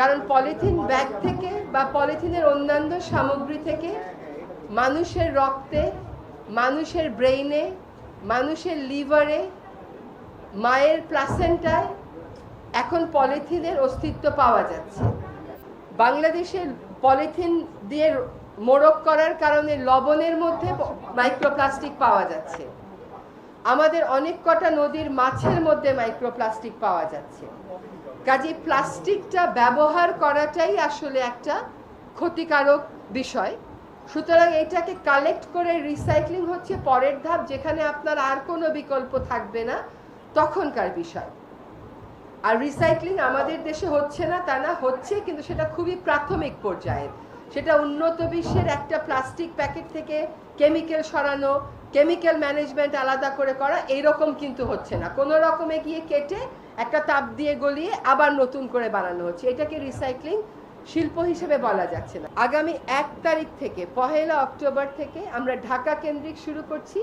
কারণ polythene bag থেকে বা পলিথিনের অন্যান্য সামগ্রী থেকে মানুষের রক্তে, মানুষের ব্রেইনে, মানুষের লিভারে, মায়ের প্লাসেন্টায় এখন পলিথিনের অস্তিত্ব পাওয়া যাচ্ছে। বাংলাদেশের পলিথিন দিয়ে মোড়ক করার কারণে লবণের মধ্যে মাইক্রোপ্লাস্টিক পাওয়া যাচ্ছে। আমাদের অনেক কটা নদীর মাছের মধ্যে মাইক্রোপ্লাস্টিক পাওয়া যাচ্ছে। কাজে প্লাস্টিকটা ব্যবহার করাটাই আসলে একটা ক্ষতিকারক বিষয়। সুতরাং এটাকে কালেক্ট করে রিসাইক্লিং হচ্ছে পরের ধাপ, যেখানে আপনার আর কোনো বিকল্প থাকবে না, তখনকার বিষয়। আর রিসাইক্লিং আমাদের দেশে হচ্ছে না, তা না হচ্ছে, কিন্তু সেটা খুবই প্রাথমিক পর্যায়ে সেটা উন্নত বিশ্বের একটা প্লাস্টিক প্যাকেট থেকে কেমিক্যাল সরানো, কেমিক্যাল ম্যানেজমেন্ট আলাদা করে করা, এইরকম কিন্তু হচ্ছে না। কোনো রকমে গিয়ে কেটে একটা তাপ দিয়ে গলিয়ে আবার নতুন করে বানানো হচ্ছে। এটাকে রিসাইক্লিং শিল্প হিসেবে বলা যাচ্ছে না। আগামী এক তারিখ থেকে, পহেলা অক্টোবর থেকে আমরা ঢাকা কেন্দ্রিক শুরু করছি।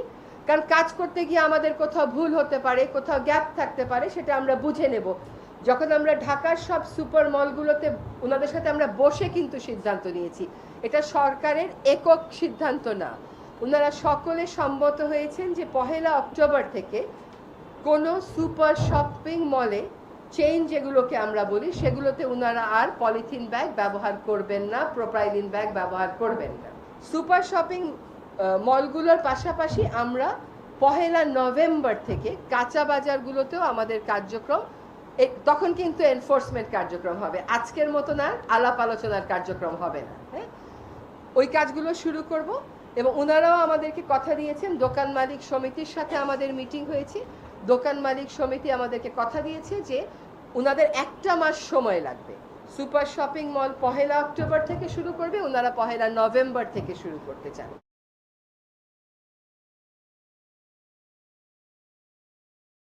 কারণ কাজ করতে গিয়ে আমাদের কোথাও ভুল হতে পারে, কোথাও গ্যাপ থাকতে পারে, সেটা আমরা বুঝে নেব। যখন আমরা ঢাকার সব সুপার মলগুলোতে, ওনাদের সাথে আমরা বসে কিন্তু সিদ্ধান্ত নিয়েছি। এটা সরকারের একক সিদ্ধান্ত না। ওনারা সকলে সম্মত হয়েছেন যে পহেলা অক্টোবর থেকে কোনো সুপার শপিং মলে চেইন যেগুলোকে আমরা বলি, সেগুলোতে ওনারা আর পলিথিন ব্যাগ ব্যবহার করবেন না, প্রোপাইলিন ব্যাগ ব্যবহার করবেন না। সুপার শপিং মলগুলোর পাশাপাশি আমরা পহেলা নভেম্বর থেকে কাঁচা বাজারগুলোতেও আমাদের কার্যক্রম তখন কিন্তু এনফোর্সমেন্ট কার্যক্রম হবে। আজকের মতো না, আলাপ আলোচনার কার্যক্রম হবে না হ্যাঁ? ওই কাজগুলো শুরু করব এবং ওনারাও আমাদেরকে কথা দিয়েছেন। দোকান মালিক সমিতির সাথে আমাদের মিটিং হয়েছে। দোকান মালিক সমিতি আমাদেরকে কথা দিয়েছে যে ওনাদের একটা মাস সময় লাগবে। সুপার শপিং মল পহেলা অক্টোবর থেকে শুরু করবে ওনারা পহেলা নভেম্বর থেকে শুরু করতে চান।